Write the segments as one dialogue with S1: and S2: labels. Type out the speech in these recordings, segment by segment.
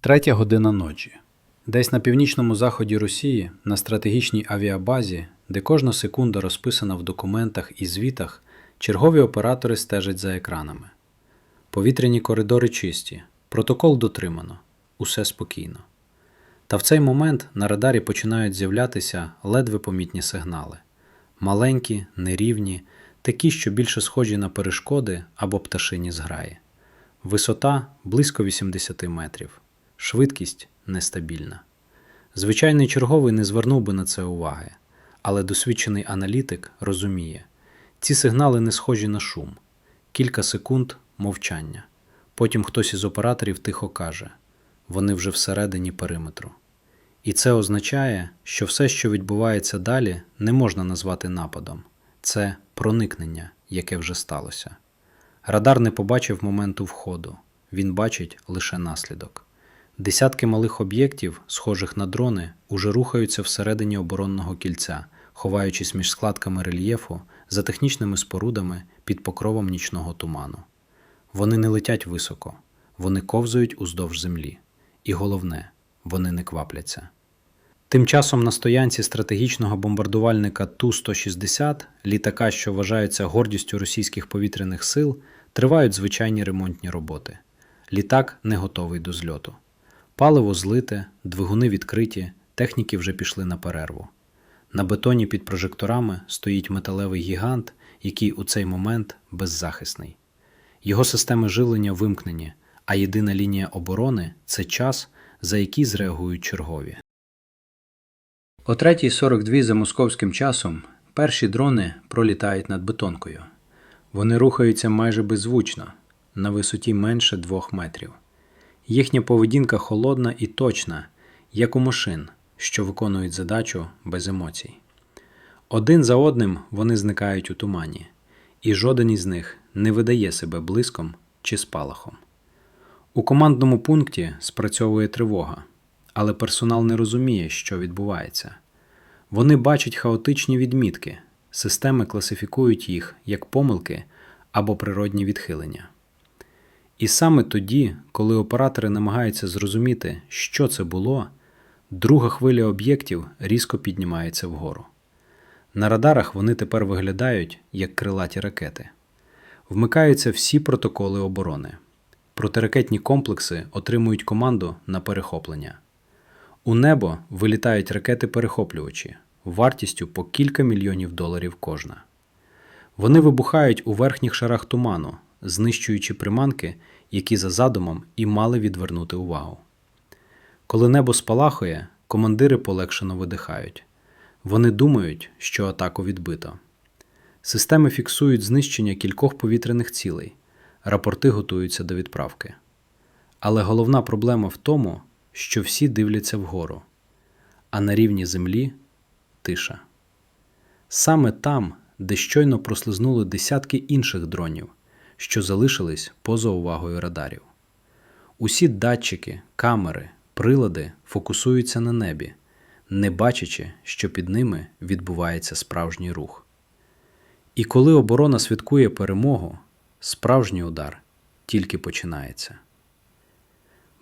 S1: Третя година ночі. Десь на північному заході Росії, на стратегічній авіабазі, де кожна секунда розписана в документах і звітах, чергові оператори стежать за екранами. Повітряні коридори чисті, протокол дотримано, усе спокійно. Та в цей момент на радарі починають з'являтися ледве помітні сигнали. Маленькі, нерівні, такі, що більше схожі на перешкоди або пташині зграї. Висота близько 80 метрів, швидкість нестабільна. Звичайний черговий не звернув би на це уваги, але досвідчений аналітик розуміє, ці сигнали не схожі на шум. Кілька секунд мовчання. Потім хтось із операторів тихо каже: вони вже всередині периметру. І це означає, що все, що відбувається далі, не можна назвати нападом. Це проникнення, яке вже сталося. Радар не побачив моменту входу, він бачить лише наслідок. Десятки малих об'єктів, схожих на дрони, уже рухаються всередині оборонного кільця, ховаючись між складками рельєфу за технічними спорудами під покровом нічного туману. Вони не летять високо, вони ковзають уздовж землі. І головне, вони не квапляться. Тим часом на стоянці стратегічного бомбардувальника Ту-160, літака, що вважаються гордістю російських повітряних сил, тривають звичайні ремонтні роботи. Літак не готовий до зльоту. Паливо злите, двигуни відкриті, техніки вже пішли на перерву. На бетоні під прожекторами стоїть металевий гігант, який у цей момент беззахисний. Його системи живлення вимкнені, а єдина лінія оборони це час, за який зреагують чергові. О 3.42 за московським часом перші дрони пролітають над бетонкою. Вони рухаються майже беззвучно, на висоті менше двох метрів. Їхня поведінка холодна і точна, як у машин, що виконують задачу без емоцій. Один за одним вони зникають у тумані, і жоден із них не видає себе блиском чи спалахом. У командному пункті спрацьовує тривога, але персонал не розуміє, що відбувається. Вони бачать хаотичні відмітки, системи класифікують їх як помилки або природні відхилення. І саме тоді, коли оператори намагаються зрозуміти, що це було, друга хвиля об'єктів різко піднімається вгору. На радарах вони тепер виглядають як крилаті ракети. Вмикаються всі протоколи оборони. Протиракетні комплекси отримують команду на перехоплення. У небо вилітають ракети-перехоплювачі вартістю по кілька мільйонів доларів кожна. Вони вибухають у верхніх шарах туману, знищуючи приманки, які за задумом і мали відвернути увагу. Коли небо спалахує, командири полегшено видихають. Вони думають, що атаку відбито. Системи фіксують знищення кількох повітряних цілей, рапорти готуються до відправки. Але головна проблема в тому, що всі дивляться вгору, а на рівні землі тиша. Саме там, де щойно прослизнули десятки інших дронів, що залишились поза увагою радарів. Усі датчики, камери, прилади фокусуються на небі, не бачачи, що під ними відбувається справжній рух. І коли оборона святкує перемогу, справжній удар тільки починається.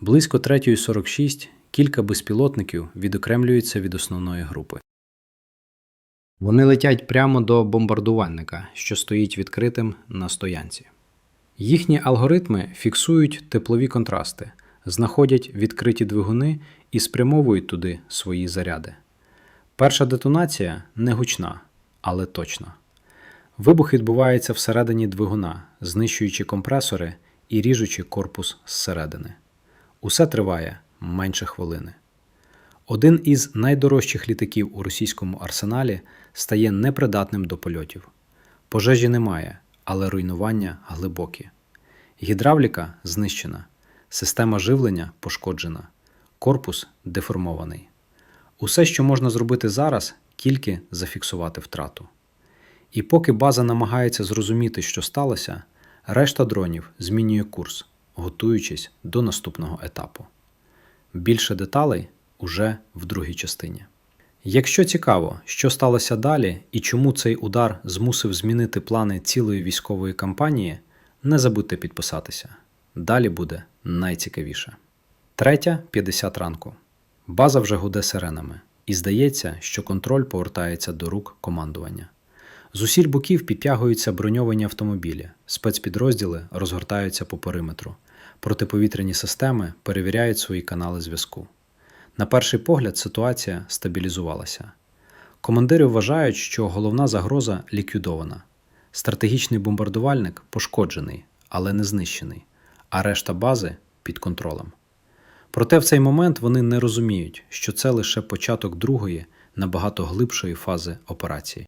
S1: Близько 3.46 кілька безпілотників відокремлюються від основної групи. Вони летять прямо до бомбардувальника, що стоїть відкритим на стоянці. Їхні алгоритми фіксують теплові контрасти, знаходять відкриті двигуни і спрямовують туди свої заряди. Перша детонація не гучна, але точна. Вибух відбувається всередині двигуна, знищуючи компресори і ріжучи корпус зсередини. Усе триває менше хвилини. Один із найдорожчих літаків у російському арсеналі стає непридатним до польотів. Пожежі немає, але руйнування глибокі. Гідравліка знищена, система живлення пошкоджена, корпус деформований. Усе, що можна зробити зараз, тільки зафіксувати втрату. І поки база намагається зрозуміти, що сталося, решта дронів змінює курс, готуючись до наступного етапу. Більше деталей уже в другій частині. Якщо цікаво, що сталося далі і чому цей удар змусив змінити плани цілої військової кампанії, не забудьте підписатися. Далі буде найцікавіше. Третя 50 ранку. База вже гуде сиренами, і здається, що контроль повертається до рук командування. З усіх боків підтягуються броньовані автомобілі, спецпідрозділи розгортаються по периметру, протиповітряні системи перевіряють свої канали зв'язку. На перший погляд ситуація стабілізувалася. Командири вважають, що головна загроза ліквідована. Стратегічний бомбардувальник пошкоджений, але не знищений, а решта бази під контролем. Проте в цей момент вони не розуміють, що це лише початок другої, набагато глибшої фази операції.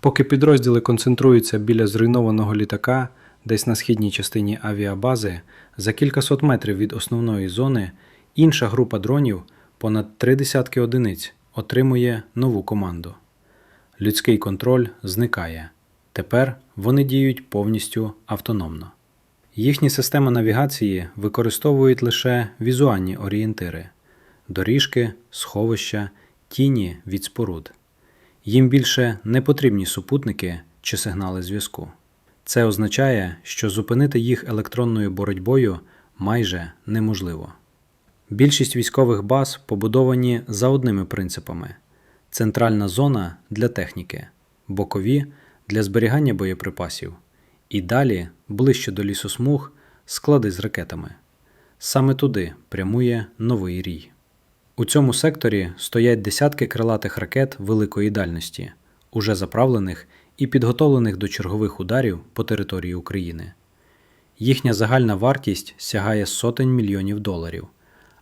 S2: Поки підрозділи концентруються біля зруйнованого літака, десь на східній частині авіабази, за кількасот метрів від основної зони, інша група дронів, понад три десятки одиниць, отримує нову команду. Людський контроль зникає. Тепер вони діють повністю автономно. Їхні системи навігації використовують лише візуальні орієнтири доріжки, сховища, тіні від споруд. Їм більше не потрібні супутники чи сигнали зв'язку. Це означає, що зупинити їх електронною боротьбою майже неможливо. Більшість військових баз побудовані за одними принципами: центральна зона для техніки, бокові для зберігання боєприпасів, і далі, ближче до лісосмуг, склади з ракетами. Саме туди прямує новий рій. У цьому секторі стоять десятки крилатих ракет великої дальності, уже заправлених і підготовлених до чергових ударів по території України. Їхня загальна вартість сягає сотень мільйонів доларів,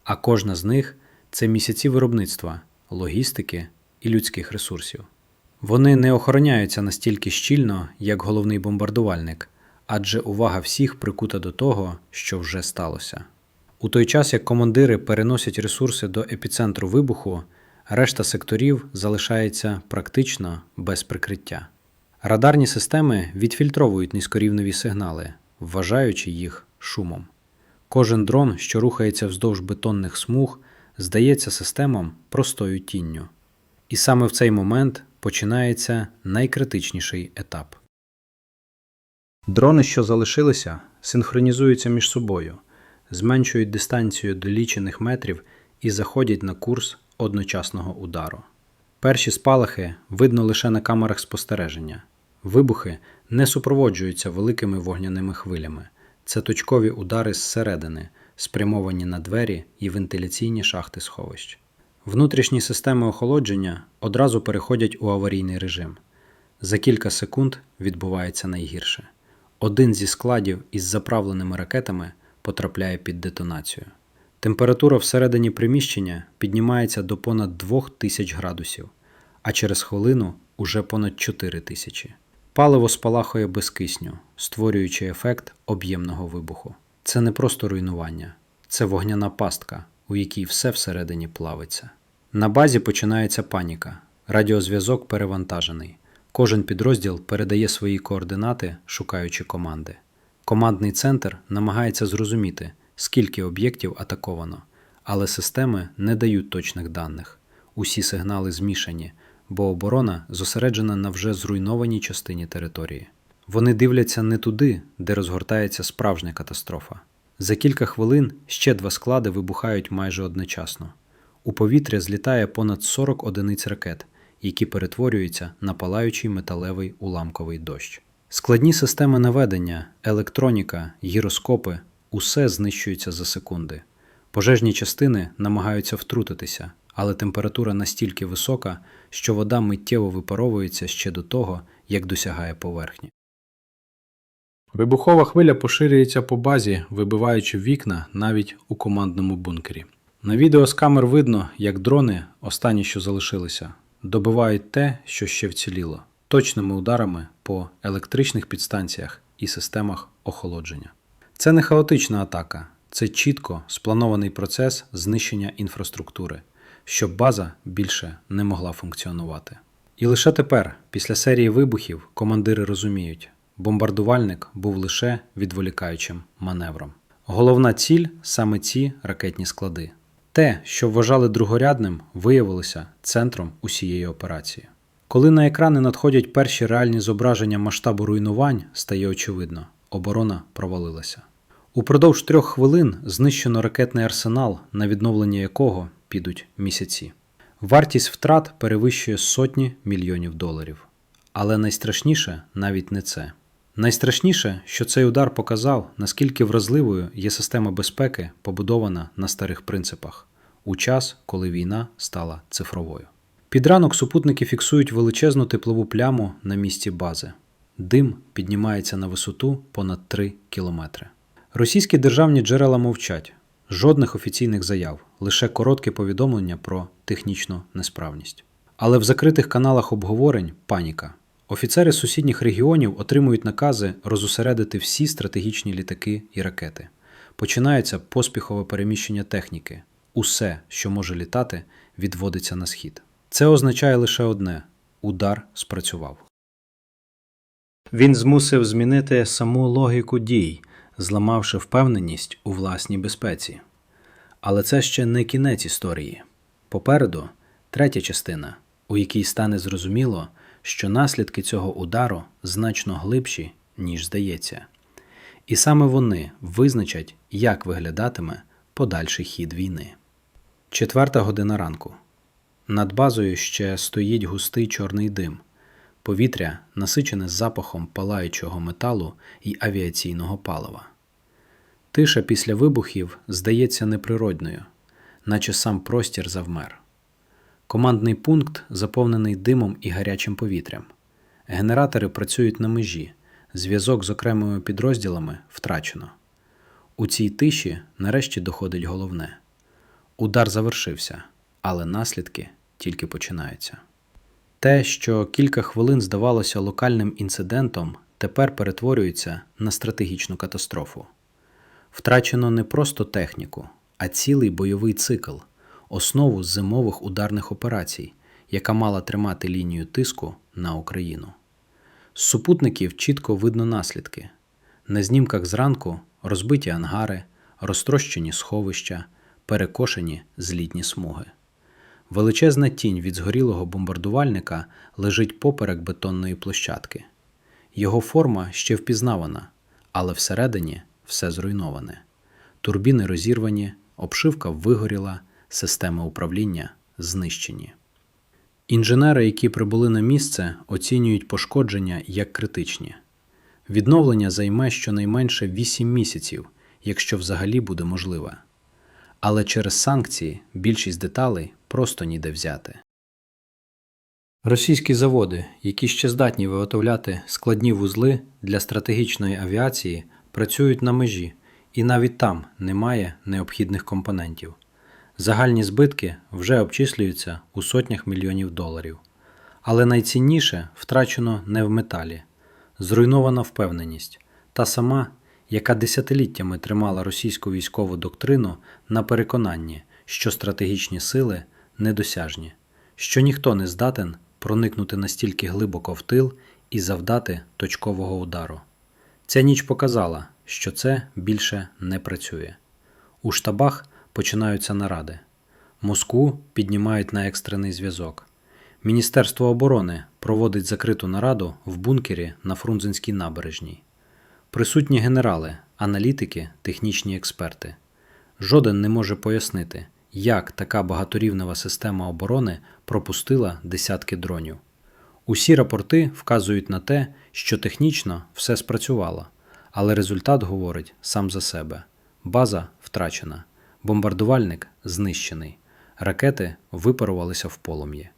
S2: а кожна з них це місяці виробництва, логістики і людських ресурсів. Вони не охороняються настільки щільно, як головний бомбардувальник, адже увага всіх прикута до того, що вже сталося. У той час, як командири переносять ресурси до епіцентру вибуху, решта секторів залишається практично без прикриття. Радарні системи відфільтровують низькорівневі сигнали, вважаючи їх шумом. Кожен дрон, що рухається вздовж бетонних смуг, здається системам простою тінню. І саме в цей момент починається найкритичніший етап. Дрони, що залишилися, синхронізуються між собою, зменшують дистанцію до лічених метрів і заходять на курс одночасного удару. Перші спалахи видно лише на камерах спостереження. Вибухи не супроводжуються великими вогняними хвилями. Це точкові удари зсередини, спрямовані на двері і вентиляційні шахти сховищ. Внутрішні системи охолодження одразу переходять у аварійний режим. За кілька секунд відбувається найгірше. Один зі складів із заправленими ракетами потрапляє під детонацію. Температура всередині приміщення піднімається до понад 2000 градусів, а через хвилину уже понад 4000. Паливо спалахує без кисню, створюючи ефект об'ємного вибуху. Це не просто руйнування, це вогняна пастка, у якій все всередині плавиться. На базі починається паніка. Радіозв'язок перевантажений. Кожен підрозділ передає свої координати, шукаючи команди. Командний центр намагається зрозуміти, скільки об'єктів атаковано, але системи не дають точних даних. Усі сигнали змішані, бо оборона зосереджена на вже зруйнованій частині території. Вони дивляться не туди, де розгортається справжня катастрофа. За кілька хвилин ще два склади вибухають майже одночасно. У повітря злітає понад 40 одиниць ракет, які перетворюються на палаючий металевий уламковий дощ. Складні системи наведення, електроніка, гіроскопи усе знищується за секунди. Пожежні частини намагаються втрутитися, але температура настільки висока, що вода миттєво випаровується ще до того, як досягає поверхні. Вибухова хвиля поширюється по базі, вибиваючи вікна навіть у командному бункері. На відео з камер видно, як дрони, останні, що залишилися, добивають те, що ще вціліло, точними ударами по електричних підстанціях і системах охолодження. Це не хаотична атака, це чітко спланований процес знищення інфраструктури, щоб база більше не могла функціонувати. І лише тепер, після серії вибухів, командири розуміють, бомбардувальник був лише відволікаючим маневром. Головна ціль саме ці ракетні склади. Те, що вважали другорядним, виявилося центром усієї операції. Коли на екрани надходять перші реальні зображення масштабу руйнувань, стає очевидно, оборона провалилася. Упродовж трьох хвилин знищено ракетний арсенал, на відновлення якого підуть місяці. Вартість втрат перевищує сотні мільйонів доларів. Але найстрашніше навіть не це. Найстрашніше, що цей удар показав, наскільки вразливою є система безпеки, побудована на старих принципах, у час, коли війна стала цифровою. Під ранок супутники фіксують величезну теплову пляму на місці бази. Дим піднімається на висоту понад 3 кілометри. Російські державні джерела мовчать, жодних офіційних заяв, лише коротке повідомлення про технічну несправність. Але в закритих каналах обговорень паніка. Офіцери сусідніх регіонів отримують накази розусередити всі стратегічні літаки і ракети. Починається поспіхове переміщення техніки. Усе, що може літати, відводиться на схід. Це означає лише одне: удар спрацював. Він змусив змінити саму логіку дій, зламавши впевненість у власній безпеці. Але це ще не кінець історії. Попереду третя частина, у якій стане зрозуміло, що наслідки цього удару значно глибші, ніж здається. І саме вони визначать, як виглядатиме подальший хід війни. Четверта година ранку. Над базою ще стоїть густий чорний дим. Повітря насичене запахом палаючого металу і авіаційного палива. Тиша після вибухів здається неприродною, наче сам простір завмер. Командний пункт заповнений димом і гарячим повітрям. Генератори працюють на межі, зв'язок з окремими підрозділами втрачено. У цій тиші нарешті доходить головне. Удар завершився, але наслідки тільки починаються. Те, що кілька хвилин здавалося локальним інцидентом, тепер перетворюється на стратегічну катастрофу. Втрачено не просто техніку, а цілий бойовий цикл, основу зимових ударних операцій, яка мала тримати лінію тиску на Україну. З супутників чітко видно наслідки. На знімках зранку розбиті ангари, розтрощені сховища, перекошені злітні смуги. Величезна тінь від згорілого бомбардувальника лежить поперек бетонної площадки. Його форма ще впізнавана, але всередині все зруйноване. Турбіни розірвані, обшивка вигоріла, системи управління знищені. Інженери, які прибули на місце, оцінюють пошкодження як критичні. Відновлення займе щонайменше 8 місяців, якщо взагалі буде можливе. Але через санкції більшість деталей просто ніде взяти. Російські заводи, які ще здатні виготовляти складні вузли для стратегічної авіації, працюють на межі, і навіть там немає необхідних компонентів. Загальні збитки вже обчислюються у сотнях мільйонів доларів. Але найцінніше втрачено не в металі, зруйнована впевненість, та сама, яка десятиліттями тримала російську військову доктрину на переконанні, що стратегічні сили недосяжні, що ніхто не здатен проникнути настільки глибоко в тил і завдати точкового удару. Ця ніч показала, що це більше не працює. У штабах починаються наради. Москву піднімають на екстрений зв'язок. Міністерство оборони проводить закриту нараду в бункері на Фрунзенській набережній. Присутні генерали, аналітики, технічні експерти. Жоден не може пояснити, як така багаторівнева система оборони пропустила десятки дронів. Усі рапорти вказують на те, що технічно все спрацювало, але результат говорить сам за себе: база втрачена, бомбардувальник знищений, ракети випарувалися в полум'ї.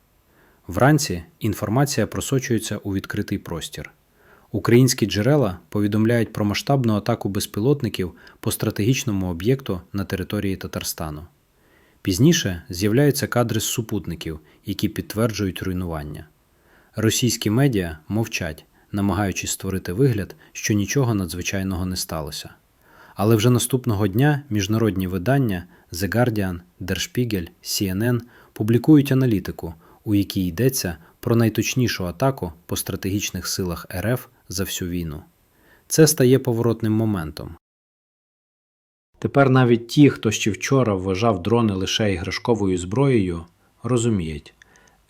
S2: Вранці інформація просочується у відкритий простір. Українські джерела повідомляють про масштабну атаку безпілотників по стратегічному об'єкту на території Татарстану. Пізніше з'являються кадри з супутників, які підтверджують руйнування. Російські медіа мовчать, намагаючись створити вигляд, що нічого надзвичайного не сталося. Але вже наступного дня міжнародні видання The Guardian, Der Spiegel, CNN публікують аналітику, у якій йдеться про найточнішу атаку по стратегічних силах РФ за всю війну. Це стає поворотним моментом. Тепер навіть ті, хто ще вчора вважав дрони лише іграшковою зброєю, розуміють,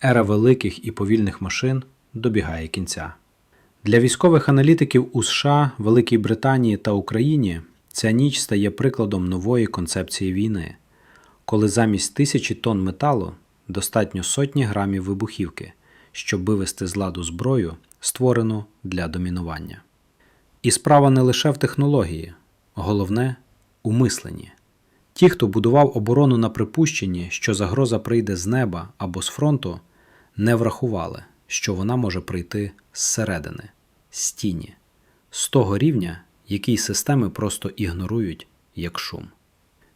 S2: ера великих і повільних машин добігає кінця. Для військових аналітиків у США, Великій Британії та Україні
S1: Ця ніч стає прикладом нової концепції війни, коли замість тисячі тонн металу достатньо сотні грамів вибухівки, щоб вивести з ладу зброю, створену для домінування. І справа не лише в технології, головне у мисленні. Ті, хто будував оборону на припущенні, що загроза прийде з неба або з фронту, не врахували, що вона може прийти зсередини, з тіні, з того рівня, який системи просто ігнорують як шум.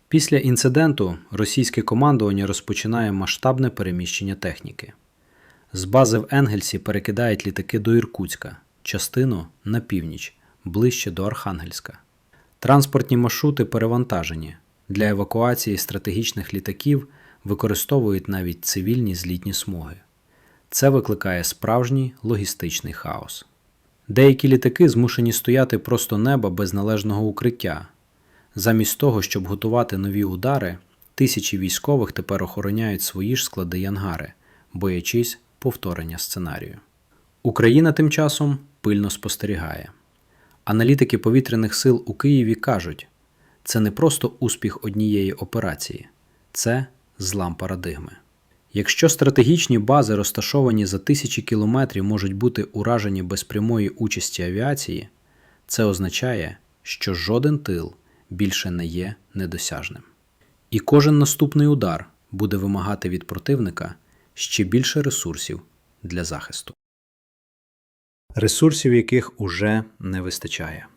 S1: Після інциденту російське командування розпочинає масштабне переміщення техніки. З бази в Енгельсі перекидають літаки до Іркутська, частину на північ, ближче до Архангельська. Транспортні маршрути перевантажені. Для евакуації стратегічних літаків використовують навіть цивільні злітні смуги. Це викликає справжній логістичний хаос. Деякі літаки змушені стояти просто неба без належного укриття. Замість того, щоб готувати нові удари, тисячі військових тепер охороняють свої ж склади й ангари, боячись повторення сценарію. Україна тим часом пильно спостерігає. Аналітики повітряних сил у Києві кажуть, це не просто успіх однієї операції, це злам парадигми. Якщо стратегічні бази, розташовані за тисячі кілометрів, можуть бути уражені без прямої участі авіації, це означає, що жоден тил більше не є недосяжним. І кожен наступний удар буде вимагати від противника ще більше ресурсів для захисту. Ресурсів, яких уже не вистачає.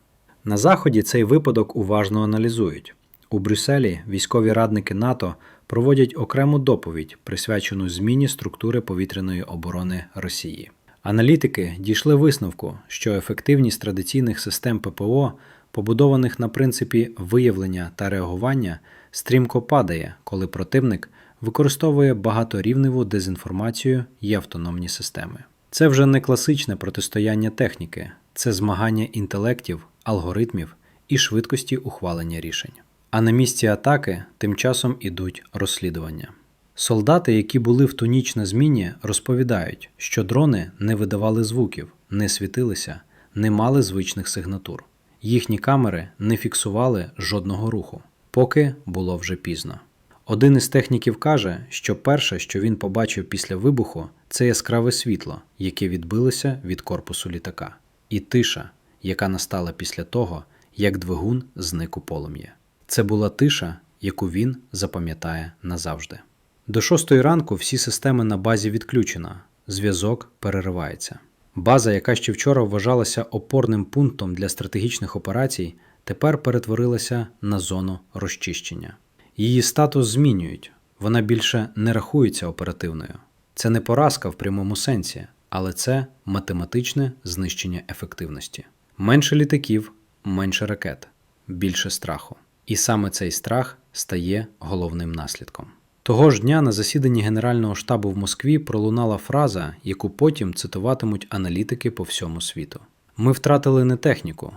S1: На Заході цей випадок уважно аналізують. У Брюсселі військові радники НАТО проводять окрему доповідь, присвячену зміні структури повітряної оборони Росії. Аналітики дійшли висновку, що ефективність традиційних систем ППО, побудованих на принципі виявлення та реагування, стрімко падає, коли противник використовує багаторівневу дезінформацію і автономні системи. Це вже не класичне протистояння техніки, це змагання інтелектів, алгоритмів і швидкості ухвалення рішень. А на місці атаки тим часом ідуть розслідування. Солдати, які були в ту ніч на зміні, розповідають, що дрони не видавали звуків, не світилися, не мали звичних сигнатур. Їхні камери не фіксували жодного руху, поки було вже пізно. Один із техніків каже, що перше, що він побачив після вибуху, це яскраве світло, яке відбилося від корпусу літака, і тиша, яка настала після того, як двигун зник у полум'я. Це була тиша, яку він запам'ятає назавжди. До шостої ранку всі системи на базі відключено, зв'язок переривається. База, яка ще вчора вважалася опорним пунктом для стратегічних операцій, тепер перетворилася на зону розчищення. Її статус змінюють, вона більше не рахується оперативною. Це не поразка в прямому сенсі, але це математичне знищення ефективності. Менше літаків, менше ракет, більше страху. І саме цей страх стає головним наслідком. Того ж дня на засіданні Генерального штабу в Москві пролунала фраза, яку потім цитуватимуть аналітики по всьому світу: Ми втратили не техніку,